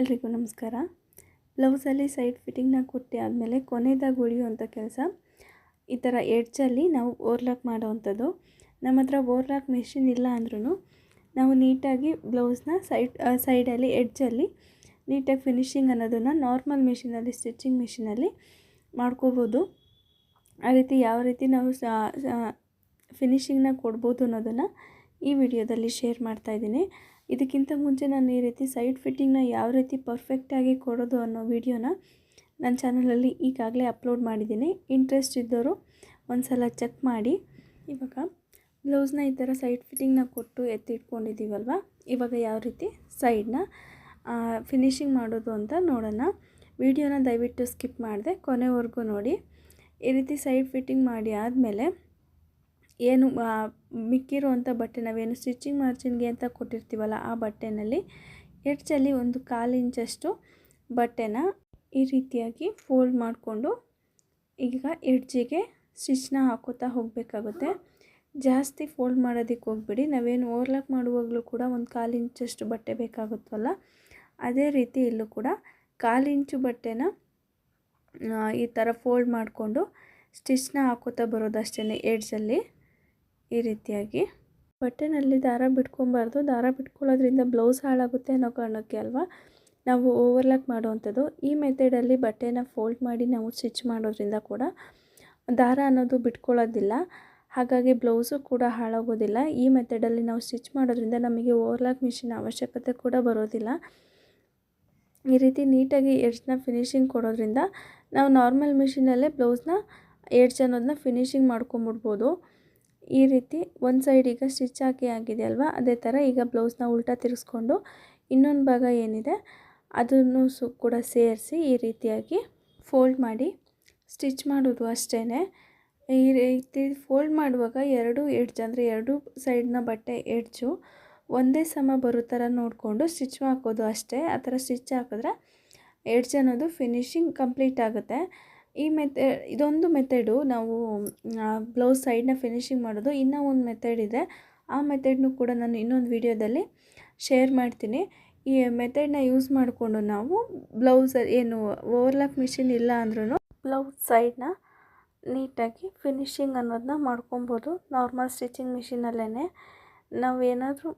ಎಲ್ರಿಗೂ ನಮಸ್ಕಾರ. ಬ್ಲೌಸಲ್ಲಿ ಸೈಡ್ ಫಿಟ್ಟಿಂಗ್ನ ಕೊಟ್ಟು ಆದಮೇಲೆ ಕೊನೆಯದಾಗಿ ಉಳಿಯುವಂಥ ಕೆಲಸ, ಈ ಥರ ಎಡ್ಜಲ್ಲಿ ನಾವು ಓರ್ಲಾಕ್ ಮಾಡೋವಂಥದ್ದು. ನಮ್ಮ ಹತ್ರ ಓರ್ಲಾಕ್ ಮೆಷಿನ್ ಇಲ್ಲ ಅಂದ್ರೂ ನಾವು ನೀಟಾಗಿ ಬ್ಲೌಸ್ನ ಸೈಡ್ ಸೈಡಲ್ಲಿ ಎಡ್ಜಲ್ಲಿ ನೀಟಾಗಿ ಫಿನಿಶಿಂಗ್ ಅನ್ನೋದನ್ನು ನಾರ್ಮಲ್ ಮಿಷಿನಲ್ಲಿ ಸ್ಟಿಚಿಂಗ್ ಮಿಷಿನಲ್ಲಿ ಮಾಡ್ಕೋಬೋದು. ಆ ರೀತಿ ಯಾವ ರೀತಿ ನಾವು ಫಿನಿಷಿಂಗ್ನ ಕೊಡ್ಬೋದು ಅನ್ನೋದನ್ನು ಈ ವಿಡಿಯೋದಲ್ಲಿ ಶೇರ್ ಮಾಡ್ತಾಯಿದ್ದೀನಿ ಇದಕ್ಕಿಂತ ಮುಂಚೆ ನಾನು ಈ ರೀತಿ ಸೈಡ್ ಫಿಟ್ಟಿಂಗ್ನ ಯಾವ ರೀತಿ ಪರ್ಫೆಕ್ಟಾಗಿ ಕೊಡೋದು ಅನ್ನೋ ವಿಡಿಯೋನ ನನ್ನ ಚಾನಲಲ್ಲಿ ಈಗಾಗಲೇ ಅಪ್ಲೋಡ್ ಮಾಡಿದ್ದೀನಿ. ಇಂಟ್ರೆಸ್ಟ್ ಇದ್ದವರು ಒಂದು ಸಲ ಚೆಕ್ ಮಾಡಿ. ಇವಾಗ ಬ್ಲೌಸ್ನ ಈ ಥರ ಸೈಡ್ ಫಿಟ್ಟಿಂಗ್ನ ಕೊಟ್ಟು ಎತ್ತಿಟ್ಕೊಂಡಿದ್ದೀವಲ್ವ? ಇವಾಗ ಯಾವ ರೀತಿ ಸೈಡ್ನ ಫಿನಿಶಿಂಗ್ ಮಾಡೋದು ಅಂತ ನೋಡೋಣ. ವಿಡಿಯೋನ ದಯವಿಟ್ಟು ಸ್ಕಿಪ್ ಮಾಡಿದೆ ಕೊನೆವರೆಗೂ ನೋಡಿ. ಈ ರೀತಿ ಸೈಡ್ ಫಿಟ್ಟಿಂಗ್ ಮಾಡಿ ಆದಮೇಲೆ ಏನು ಮಿಕ್ಕಿರುವಂಥ ಬಟ್ಟೆ ನಾವೇನು ಸ್ಟಿಚಿಂಗ್ ಮಾರ್ಜಿನ್ಗೆ ಅಂತ ಕೊಟ್ಟಿರ್ತೀವಲ್ಲ ಆ ಬಟ್ಟೆನಲ್ಲಿ ಎಡ್ಜಲ್ಲಿ ಒಂದು ಕಾಲು ಇಂಚಷ್ಟು ಬಟ್ಟೆನ ಈ ರೀತಿಯಾಗಿ ಫೋಲ್ಡ್ ಮಾಡಿಕೊಂಡು ಈಗ ಎಡ್ಜಿಗೆ ಸ್ಟಿಚ್ನ ಹಾಕೋತಾ ಹೋಗಬೇಕಾಗುತ್ತೆ. ಜಾಸ್ತಿ ಫೋಲ್ಡ್ ಮಾಡೋದಕ್ಕೆ ಹೋಗ್ಬಿಡಿ. ನಾವೇನು ಓವರ್ಲಾಕ್ ಮಾಡುವಾಗಲೂ ಕೂಡ ಒಂದು ಕಾಲು ಇಂಚಷ್ಟು ಬಟ್ಟೆ ಬೇಕಾಗುತ್ತಲ್ಲ, ಅದೇ ರೀತಿ ಇಲ್ಲೂ ಕೂಡ ಕಾಲು ಇಂಚು ಬಟ್ಟೆನ ಈ ಥರ ಫೋಲ್ಡ್ ಮಾಡಿಕೊಂಡು ಸ್ಟಿಚ್ನ ಹಾಕೋತಾ ಬರೋದಷ್ಟೇ ಎಡ್ಜಲ್ಲಿ. ಈ ರೀತಿಯಾಗಿ. ಬಟ್ಟೆನಲ್ಲಿ ದಾರ ಬಿಟ್ಕೊಬಾರ್ದು. ದಾರ ಬಿಟ್ಕೊಳ್ಳೋದ್ರಿಂದ ಬ್ಲೌಸ್ ಹಾಳಾಗುತ್ತೆ ಅನ್ನೋ ಕಾರಣಕ್ಕೆ ಅಲ್ವಾ? ನಾವು ಓವರ್ಲಾಕ್ ಮಾಡುವಂಥದ್ದು. ಈ ಮೆಥಡಲ್ಲಿ ಬಟ್ಟೆನ ಫೋಲ್ಡ್ ಮಾಡಿ ನಾವು ಸ್ಟಿಚ್ ಮಾಡೋದ್ರಿಂದ ಕೂಡ ದಾರ ಅನ್ನೋದು ಬಿಟ್ಕೊಳ್ಳೋದಿಲ್ಲ. ಹಾಗಾಗಿ ಬ್ಲೌಸು ಕೂಡ ಹಾಳಾಗೋದಿಲ್ಲ. ಈ ಮೆಥಡಲ್ಲಿ ನಾವು ಸ್ಟಿಚ್ ಮಾಡೋದ್ರಿಂದ ನಮಗೆ ಓವರ್ಲಾಕ್ ಮಿಷಿನ್ ಅವಶ್ಯಕತೆ ಕೂಡ ಬರೋದಿಲ್ಲ. ಈ ರೀತಿ ನೀಟಾಗಿ ಎಡ್ಜ್ನ ಫಿನಿಶಿಂಗ್ ಕೊಡೋದ್ರಿಂದ ನಾವು ನಾರ್ಮಲ್ ಮಿಷಿನಲ್ಲೇ ಬ್ಲೌಸ್ನ, ಎಡ್ಜ್ ಅನ್ನೋದನ್ನ ಫಿನಿಶಿಂಗ್ ಮಾಡ್ಕೊಂಬಿಡ್ಬೋದು. ಈ ರೀತಿ ಒಂದು ಸೈಡ್ ಈಗ ಸ್ಟಿಚ್ ಹಾಕಿ ಆಗಿದೆ ಅಲ್ವಾ? ಅದೇ ಥರ ಈಗ ಬ್ಲೌಸ್ನ ಉಲ್ಟಾ ತಿರ್ಗಿಸ್ಕೊಂಡು ಇನ್ನೊಂದು ಭಾಗ ಏನಿದೆ, ಅದನ್ನು ಸು ಕೂಡ ಸೇರಿಸಿ ಈ ರೀತಿಯಾಗಿ ಫೋಲ್ಡ್ ಮಾಡಿ ಸ್ಟಿಚ್ ಮಾಡೋದು ಅಷ್ಟೇ ಈ ರೀತಿ ಫೋಲ್ಡ್ ಮಾಡುವಾಗ ಎರಡು ಎಡ್ಜ್ ಅಂದರೆ ಎರಡು ಸೈಡ್ನ ಬಟ್ಟೆ ಎಡ್ಜು ಒಂದೇ ಸಮ ಬರೋ ಥರ ನೋಡಿಕೊಂಡು ಸ್ಟಿಚ್ ಹಾಕೋದು ಅಷ್ಟೇ. ಆ ಥರ ಸ್ಟಿಚ್ ಹಾಕಿದ್ರೆ ಎಡ್ಜ್ ಅನ್ನೋದು ಫಿನಿಶಿಂಗ್ ಕಂಪ್ಲೀಟ್ ಆಗುತ್ತೆ. ಈ ಮೆಥೆಡ್ ಇದೊಂದು ಮೆಥಡು ನಾವು ಬ್ಲೌಸ್ ಸೈಡ್ನ ಫಿನಿಶಿಂಗ್ ಮಾಡೋದು. ಇನ್ನೂ ಒಂದು ಮೆಥೆಡ್ ಇದೆ. ಆ ಮೆಥಡ್ನು ಕೂಡ ನಾನು ಇನ್ನೊಂದು ವಿಡಿಯೋದಲ್ಲಿ ಶೇರ್ ಮಾಡ್ತೀನಿ. ಈ ಮೆಥಡ್ನ ಯೂಸ್ ಮಾಡಿಕೊಂಡು ನಾವು ಬ್ಲೌಸ್ ಏನು ಓವರ್ಲಾಕ್ ಮಿಷಿನ್ ಇಲ್ಲ ಅಂದ್ರೂ ಬ್ಲೌಸ್ ಸೈಡ್ನ ನೀಟಾಗಿ ಫಿನಿಶಿಂಗ್ ಅನ್ನೋದನ್ನ ಮಾಡ್ಕೊಬೋದು. ನಾರ್ಮಲ್ ಸ್ಟಿಚಿಂಗ್ ಮಿಷಿನಲ್ಲೇ ನಾವು ಏನಾದರೂ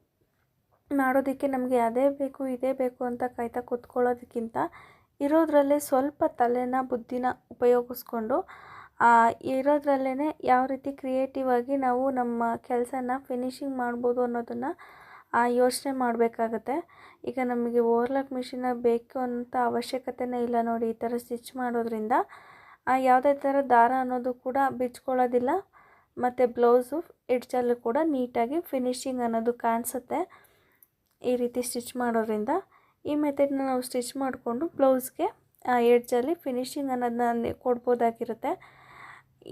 ಮಾಡೋದಕ್ಕೆ ನಮಗೆ ಅದೇ ಬೇಕು, ಇದೇ ಬೇಕು ಅಂತ ಕಾಯ್ತಾ ಕೂತ್ಕೊಳ್ಳೋದಕ್ಕಿಂತ ಇರೋದ್ರಲ್ಲೇ ಸ್ವಲ್ಪ ತಲೆನ, ಬುದ್ಧಿನ ಉಪಯೋಗಿಸ್ಕೊಂಡು ಇರೋದ್ರಲ್ಲೇ ಯಾವ ರೀತಿ ಕ್ರಿಯೇಟಿವ್ ಆಗಿ ನಾವು ನಮ್ಮ ಕೆಲಸನ ಫಿನಿಶಿಂಗ್ ಮಾಡ್ಬೋದು ಅನ್ನೋದನ್ನು ಯೋಚನೆ ಮಾಡಬೇಕಾಗತ್ತೆ. ಈಗ ನಮಗೆ ಓವರ್ಲಾಕ್ ಮಿಷಿನ ಬೇಕು ಅಂತ ಅವಶ್ಯಕತೆನೇ ಇಲ್ಲ ನೋಡಿ, ಈ ಥರ ಸ್ಟಿಚ್ ಮಾಡೋದ್ರಿಂದ. ಯಾವುದೇ ಥರ ದಾರ ಅನ್ನೋದು ಕೂಡ ಬಿಚ್ಕೊಳ್ಳೋದಿಲ್ಲ. ಮತ್ತು ಬ್ಲೌಸು ಎಡ್ಜಲ್ಲೂ ಕೂಡ ನೀಟಾಗಿ ಫಿನಿಶಿಂಗ್ ಅನ್ನೋದು ಕಾಣಿಸುತ್ತೆ ಈ ರೀತಿ ಸ್ಟಿಚ್ ಮಾಡೋದ್ರಿಂದ. ಈ ಮೆಥಡ್ನ ನಾವು ಸ್ಟಿಚ್ ಮಾಡಿಕೊಂಡು ಬ್ಲೌಸ್ಗೆ ಎಡ್ಜಲ್ಲಿ ಫಿನಿಶಿಂಗ್ ಅನ್ನೋದನ್ನ ಕೊಡ್ಬೋದಾಗಿರುತ್ತೆ.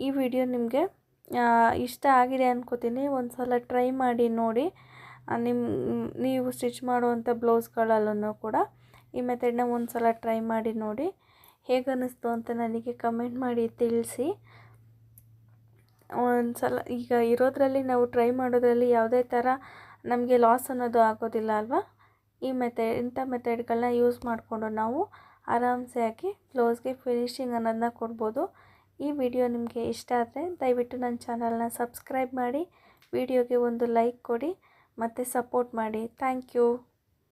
ಈ ವಿಡಿಯೋ ನಿಮಗೆ ಇಷ್ಟ ಆಗಿದೆ ಅನ್ಕೋತೀನಿ. ಒಂದು ಸಲ ಟ್ರೈ ಮಾಡಿ ನೋಡಿ. ನಿಮ್ಮ ನೀವು ಸ್ಟಿಚ್ ಮಾಡುವಂಥ ಬ್ಲೌಸ್ಗಳಲ್ಲೂ ಕೂಡ ಈ ಮೆಥಡ್ನ ಒಂದು ಸಲ ಟ್ರೈ ಮಾಡಿ ನೋಡಿ. ಹೇಗೆ ಅನ್ನಿಸ್ತು ಅಂತ ನನಗೆ ಕಮೆಂಟ್ ಮಾಡಿ ತಿಳಿಸಿ. ಒಂದು ಸಲ ಈಗ ಇರೋದರಲ್ಲಿ ನಾವು ಟ್ರೈ ಮಾಡೋದ್ರಲ್ಲಿ ಯಾವುದೇ ಥರ ನಮಗೆ ಲಾಸ್ ಅನ್ನೋದು ಆಗೋದಿಲ್ಲ ಅಲ್ವಾ? ಈ ಮೆಥಡ್ ಇಂಥ ಮೆಥಡ್ಗಳನ್ನ ಯೂಸ್ ಮಾಡಿಕೊಂಡು ನಾವು ಆರಾಮ್ಸೆ ಆಗಿ ಬ್ಲೌಸ್ಗೆ ಫಿನಿಶಿಂಗ್ ಅನ್ನೋದನ್ನ ಕೊಡ್ಬೋದು. ಈ ವಿಡಿಯೋ ನಿಮಗೆ ಇಷ್ಟ ಆದರೆ ದಯವಿಟ್ಟು ನನ್ನ ಚಾನಲ್ನ ಸಬ್ಸ್ಕ್ರೈಬ್ ಮಾಡಿ ವಿಡಿಯೋಗೆ ಒಂದು ಲೈಕ್ ಕೊಡಿ, ಮತ್ತು ಸಪೋರ್ಟ್ ಮಾಡಿ. Thank you